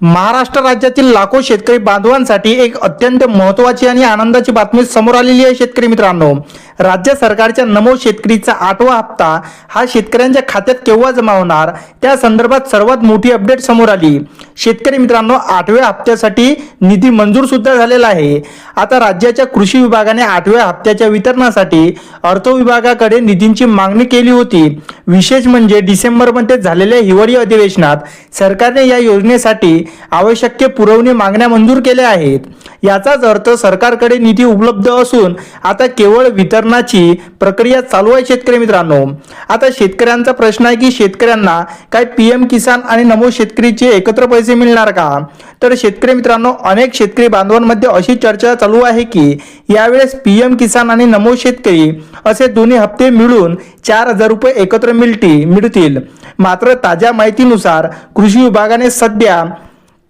महाराष्ट्र राज्यातील लाखो शेतकरी बांधवांसाठी एक अत्यंत महत्त्वाची आणि आनंदाची बातमी समोर आलेली आहे शेतकरी मित्रांनो. राज्य सरकारच्या नमो शेतकरीचा आठवा हप्ता हा शेतकऱ्यांच्या खात्यात केव्हा जमा होणार? त्या संदर्भात सर्वात मोठी अपडेट समोर आली. शेतकरी मित्रांनो आठव्या हप्त्यासाठी निधी मंजूर सुद्धा झालेला आहे. आता राज्याच्या कृषी विभागाने आठव्या हप्त्याच्या वितरणासाठी अर्थ विभागाकडे निधींची मागणी केली होती. विशेष म्हणजे डिसेंबरमध्ये झालेल्या हिवाळी अधिवेशनात सरकारने या योजनेसाठी आवश्यक पुरवणी मागण्या मंजूर केल्या आहेत. याचाच अर्थ सरकारकडे निधी उपलब्ध असून आता केवळ वितरण वितरणाची प्रक्रिया चालू आहे शेतकरी मित्रांनो. आता शेतकऱ्यांचा प्रश्न आहे की शेतकऱ्यांना काय पी एम किसान आणि नमो शेतकरीचे एकत्र पैसे मिळणार का? तर शेतकरी मित्रांनो अनेक शेतकरी बांधवांमध्ये अशी चर्चा चालू आहे की यावेळेस पी एम किसान आणि नमो शेतकरी असे दोन्ही हप्ते मिळून चार हजार रुपये एकत्र मिळतील मिळतील. मात्र ताज्या माहितीनुसार कृषी विभागाने सध्या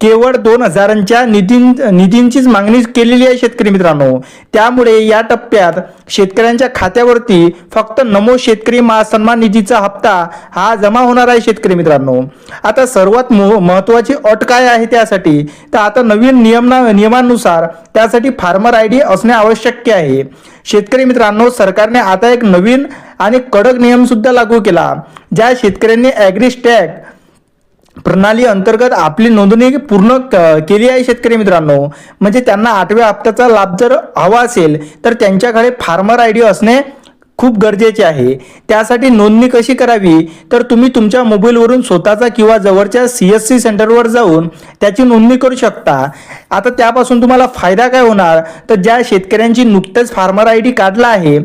केवळ दोन हजारांच्या निधी निधींचीच मागणी केलेली आहे शेतकरी मित्रांनो. त्यामुळे या टप्प्यात शेतकऱ्यांच्या खात्यावरती फक्त नमो शेतकरी महासन्मान निधीचा हप्ता हा जमा होणार आहे शेतकरी मित्रांनो. आता सर्वात मो- महत्त्वाची अट काय आहे त्यासाठी? तर आता नवीन नियमना नियमानुसार त्यासाठी फार्मर आय डी असणे आवश्यक आहे. शेतकरी मित्रांनो सरकारने आता एक नवीन आणि कडक नियम सुद्धा लागू केला ज्या शेतकऱ्यांनी ॲग्रिस्टॅग प्रणाली अंतर्गत आपली नोंदणी पूर्ण क- केली आहे शेतकरी मित्रांनो. म्हणजे त्यांना आठव्या हप्त्याचा लाभ जर हवा असेल तर त्यांच्याकडे फार्मर आय डी असणे खूप गरजेचे आहे. त्यासाठी नोंदणी कशी करावी? तर तुम्ही तुमच्या मोबाईलवरून स्वतःचा किंवा जवळच्या सी एस सी सेंटरवर जाऊन त्याची नोंदणी करू शकता. आता त्यापासून तुम्हाला फायदा काय होणार? तर ज्या शेतकऱ्यांची नुकतंच फार्मर आय डी काढला आहे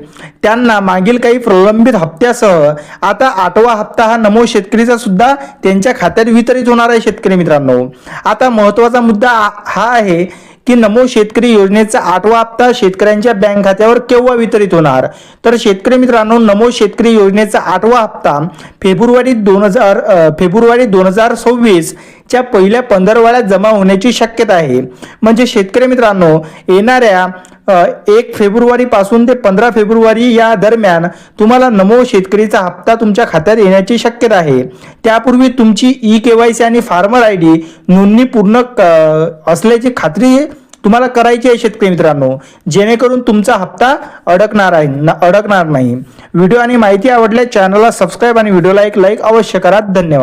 त्यांना मागील काही प्रलंबित हप्त्यासह आता आठवा हप्ता हा नमो शेतकरीचा सुद्धा त्यांच्या खात्यात वितरित होणार आहे शेतकरी मित्रांनो. आता महत्त्वाचा मुद्दा हा आहे की नमो शेतकरी योजनेचा आठवा हप्ता शेतकऱ्यांच्या बँक खात्यावर केव्हा वितरित होणार? तर शेतकरी मित्रांनो नमो शेतकरी योजनेचा आठवा हप्ता फेब्रुवारी दोन हजार फेब्रुवारी दोन हजार सव्वीस च्या पहिल्या पंधरवाड्यात जमा होण्याची शक्यता आहे. म्हणजे शेतकरी मित्रांनो येणाऱ्या एक फेब्रुवारीपासून ते पंधरा फेब्रुवारी या दरम्यान तुम्हाला नमो शेतकरीचा हप्ता तुमच्या खात्यात येण्याची शक्यता आहे. त्यापूर्वी तुमची ई के वाय सी आणि फार्मर आय डी नोंदणी पूर्ण असल्याची खात्री तुम्हाला करायची आहे शेतकरी मित्रांनो. जेणेकरून तुमचा हप्ता अडकणार आहे अडकणार नाही. व्हिडिओ आणि माहिती आवडल्यास चॅनलला सबस्क्राईब आणि व्हिडिओला एक लाईक अवश्य करा. धन्यवाद.